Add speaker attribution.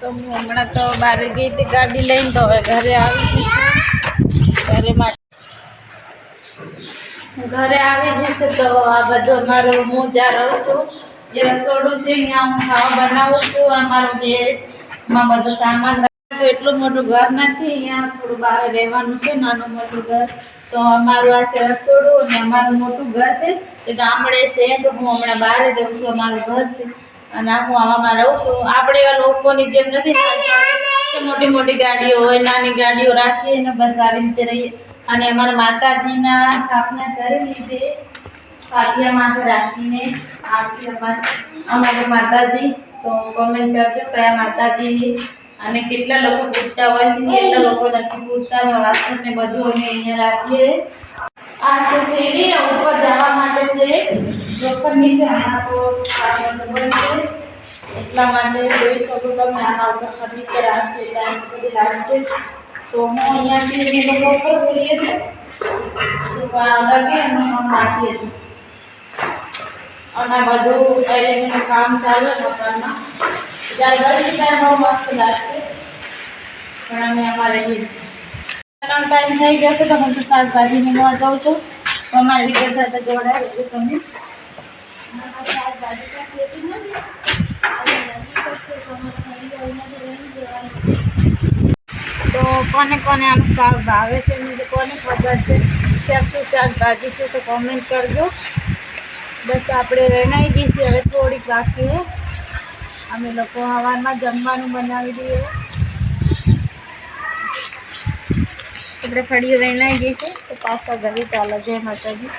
Speaker 1: તો હું હમણાં તો બહાર ગાડી લઈને, તો હવે ઘરે આવી જઈશું ઘરે ઘરે આવી જશે તો આ બધું અમારું હું જ્યાં રહું છું જે રસોડું છે, અહીંયા હું ખાવા બનાવું છું અમારો ગેસમાં બધો સામાન રાખો એટલું મોટું ઘર નથી, અહીંયા થોડું બહાર રહેવાનું છે, નાનું મોટું ઘર. તો અમારું આ છે રસોડું અને અમારું મોટું ઘર છે. એ ગામડે છે તો હું હમણાં બહાર રહું છું, અમારું ઘર છે. અને હું આવામાં રહું છું. આપણે એવા લોકોની જેમ નથી મોટી મોટી ગાડીઓ હોય, નાની ગાડીઓ રાખીએ અને બસ આવી રીતે રહીએ. અને અમારા માતાજીના સ્થાપના કરી લીધી. પાટિયામાં રાખીને આ છે અમારે અમારે માતાજી. તો કોમેન્ટ કરજો કયા માતાજી અને કેટલા લોકો પૂછતા હોય છે, કેટલા લોકો નથી પૂછતા, અને વાસણ ને બધું અમે અહીંયા રાખીએ. આ છે શેરી ઉપર જવા માટે છે. લોખંડની છે આના તો એટલા માટે જોઈ શકો તમે, આના ઉપર ફર્નિચર આવશે, ટાઇલ્સ બધી લાગશે. તો હું અહીંયાથી એની લોકો ઉપર બોલીએ છીએ. લગે અને હું નાખીએ છીએ. અને બધું એલિમેન્ટ કામ ચાલે મકાનમાં જ્યારે બળી જાય બહુ મસ્ત લાગશે પણ અમે અમારે એ ત્રણ ટાઈમ થઈ જશે તો હું તો શાકભાજી લેવા જાઉં છું તો અમારી રીતે સાથે જોડાય એટલે તમે આ શાકભાજી તો ખેતી નથી. અને નજીક જ છે તો અમારે ખાલી અહીંયાથી લઈને જવાનું. તો કોને કોને આનું શાક ભાવે છે એમને કોને ખબર છે ત્યાં શું શાકભાજી છે તો કોમેન્ટ કરજો બસ આપણે રહેનાઈ ગઈ છીએ હવે થોડીક બાકી છે અમે લોકો હવારમાં જમવાનું બનાવી દઈએ. આપણે ફળીઓ ગઈ છે તો પાછા ઘરે ચાલો. જય માતાજી.